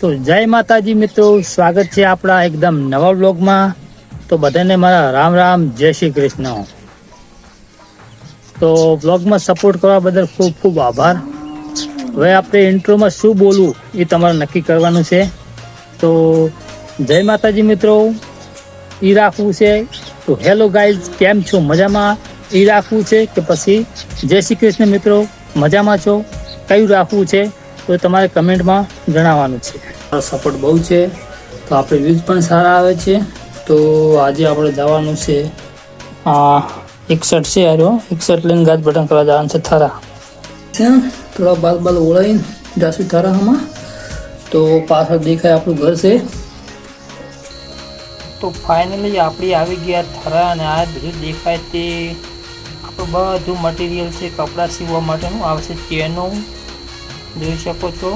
તો જય માતાજી મિત્રો, સ્વાગત છે આપણા એકદમ નવા બ્લોગમાં તો બધાને મારા રામ રામ, જય શ્રી કૃષ્ણ. તો બ્લોગમાં સપોર્ટ કરવા બદલ ખૂબ ખૂબ આભાર. હવે આપણે ઇન્ટ્રોમાં શું બોલવું એ તમારે નક્કી કરવાનું છે. તો જય માતાજી મિત્રો એ રાખવું છે. તો હેલો ગાઈઝ, કેમ છો? મજામાં? એ રાખવું છે કે પછી જય શ્રી કૃષ્ણ મિત્રો, મજામાં છો? કયું રાખવું છે? તો તમારે કમેન્ટમાં જણાવવાનું છે. સપોર્ટ બહુ છે. તો આપણે વ્યૂઝ પણ સારા આવે છે. તો આજે આપણે જવાનું છે આ એકસઠ છે હારો. એકસઠ લઈને ગાજ બટન કરવા જવાનું છે થરા. થોડા બાલ બાલ ઓળાવીને જાશું થરામાં. તો પાછળ દેખાય આપણું ઘર છે. તો ફાઇનલી આપણી આવી ગયા થરા અને આ બધું દેખાય તે આપણું બધું મટીરિયલ છે કપડાં સીવવા માટેનું. આવશે ચેનો જોઈ શકો છો.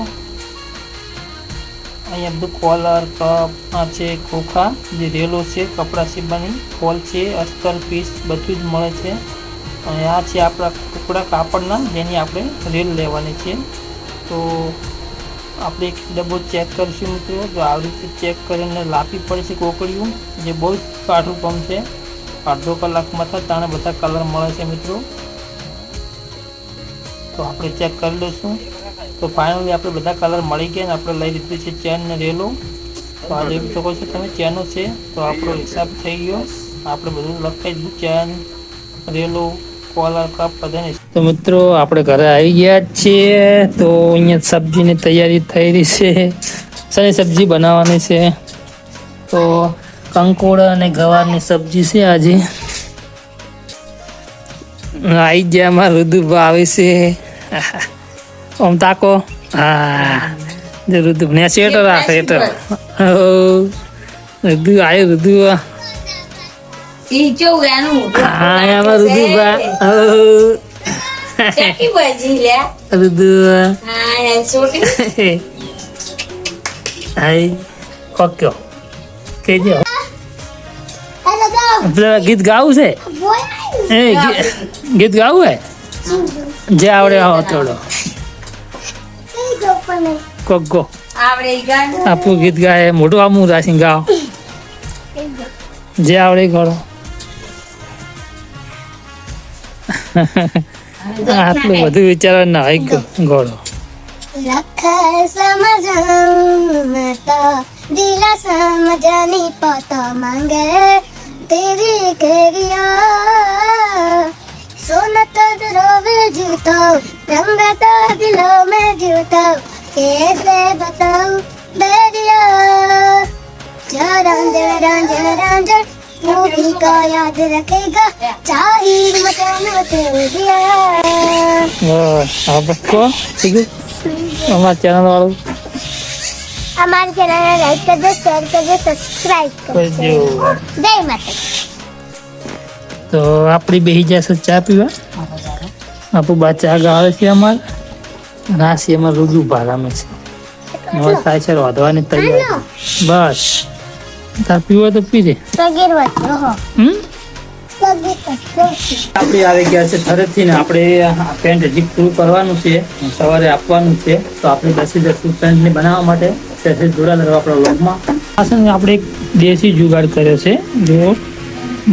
અહીંયા બધું કોલર કપ આ છે ખોખા, જે રેલો છે, કપડાં સીવવાની ફોલ છે, અસ્તર પીસ બધું જ મળે છે. અને આ છે આપણા ટુકડા કાપડના, જેની આપણે રેલ લેવાની છે. તો આપણે એક ડબ્બો ચેક કરીશું મિત્રો તો આવી રીતે ચેક કરીને લાપી પડે છે કોકડીયું જે બહુ જ કાઠું પંપ છે. અડધો કલાકમાં થાય તાણે બધા કલર મળે છે મિત્રો. તો આપણે ચેક કરી લઈશું. તો ફાઇનલી આપણે બધા કલર મળી ગયા ને આપણે લઈ લીધું છે ચેન ને રેલું. તો આ જોઈ શકો છો તમે ચેનો છે. તો આપણો હિસાબ થઈ ગયો. આપણે બધું લખાઈ દીધું ચેન રેલું કોલર કપ બધાને. તો મિત્રો, આપણે ઘરે આવી ગયા છીએ. તો અહીંયા સબ્જીની તૈયારી થઈ રહી છે. શાની સબ્જી બનાવવાની છે? તો કંકોડા અને ગવારની સબ્જી છે આજે. આવી ગયા અમારા રુદુભા આવે છે. ઓમ તાકો હા જે રુદુ ને શેટર આ શેટર રુદુ આવ્યો રુદુ ઈ કેવું એનું હા આમાં રુદુભા ચાકી બાજી લે રુદુ હા એ છોટી હાય કોક્યો કેજો પેલા ગીત ગાવું છે એ ગી- ગીત ગાવું હે જે આવડે આવો થોડો આવને ગગો આવડે ગાય આપણું ગીત ગાય મોટું આમું રાસી ગાવ જે આવડે ગળો. આટલું બધું વિચારવા ના હોય ગળો. લખ સમજણ તો માંગે. તેરી કેરિયા સોનત રોવે જીવતો રંગત દિલો મેં જીવતો. जीतो कैसे बताऊं दरिया जरन जरन जरन जर मोदी का याद रखेगा चाहिए मचान तेरे दिया બસ હવે કહો ઠીક અમારા ચેનલ વાળું हमारे चैनल में लाइक कर दो शेयर कर दो सब्सक्राइब कर दो કરજો जय माता दी। તો આપણી બેસી જશે ચા પીવા આપણું બા ચા ગાળે છે અમારે રાશી અમારે રૂજુ ભારામાં છે. હવે થાય છે વાંધવાની તૈયાર. બસ. તાર પીવો તો પી હમ? આપણે આવી ગયા છે થરેથી ને આપણે પેન્ટ હજી પૂરું કરવાનું છે. સવારે આપવાનું છે. તો આપણે દસી દસ પેન્ટને બનાવવા માટે. જોડા રહો આપણા લોગમાં આસન આપણે એક દેશી જુગાડ કર્યો છે. જો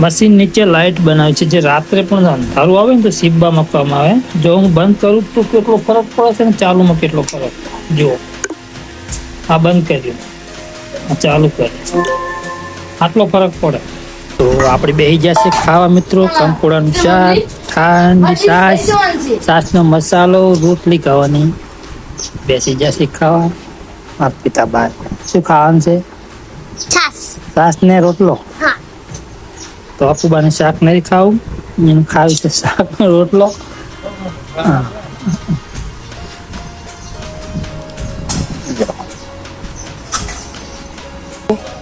મશીન નીચે લાઇટ બનાવી છે જે રાત્રે પણ અંધારું આવે ને તો સીબા મૂકવામાં આવે. જો હું બંધ કરું તો કેટલો ફરક પડે છે ને? ચાલુમાં કેટલો ફરક? જુઓ. આ બંધ કર્યું ચાલુ કરે આટલો ફરક પડે. તો આપણે બેસી જશે ખાવા મિત્રો. કંકોડાનું શાક ખાંડ છાશ છાશનો મસાલો રોટલી ખાવાની. બેસી જશે ખાવા. આ પિતા બાર શું ખાવાનું છે? છાસ છાશ. ને રોટલો? હા. તો અપુબાને શાક નહીં ખાવું. એને ખાવી છે શાક રોટલો. હા.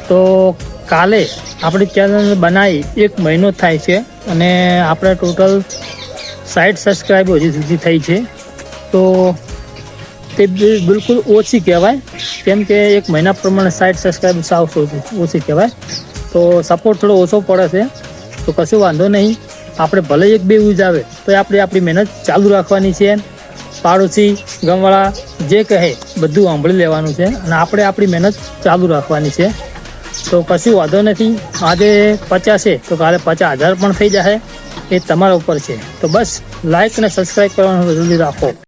તો કાલે આપણી ચેનલ બનાવી એક મહિનો થાય છે અને આપણે ટોટલ સાઠ સબસ્ક્રાઈબ હજી સુધી થઈ છે. તો તે બિલકુલ ઓછી કહેવાય. કેમ કે એક મહિના પ્રમાણે સાઠ સબસ્ક્રાઈબ સાવ ઓછી કહેવાય. તો સપોર્ટ થોડો ઓછો પડે છે. તો કશું વાંધો નહીં. આપણે ભલે એક બે યુઝ આવે, તો આપણે આપણી મહેનત ચાલુ રાખવાની છે. પાડોશી ગમવાળા જે કહે, બધું સાંભળી લેવાનું છે અને આપણે આપણી મહેનત ચાલુ રાખવાની છે. તો કશું વાંધો નથી. આજે પચાસે, તો કાલે પચાસ હજાર પણ થઈ જશે એ તમારા ઉપર છે. તો બસ લાઇક અને સબસ્ક્રાઈબ કરવાનું જરૂરી રાખો.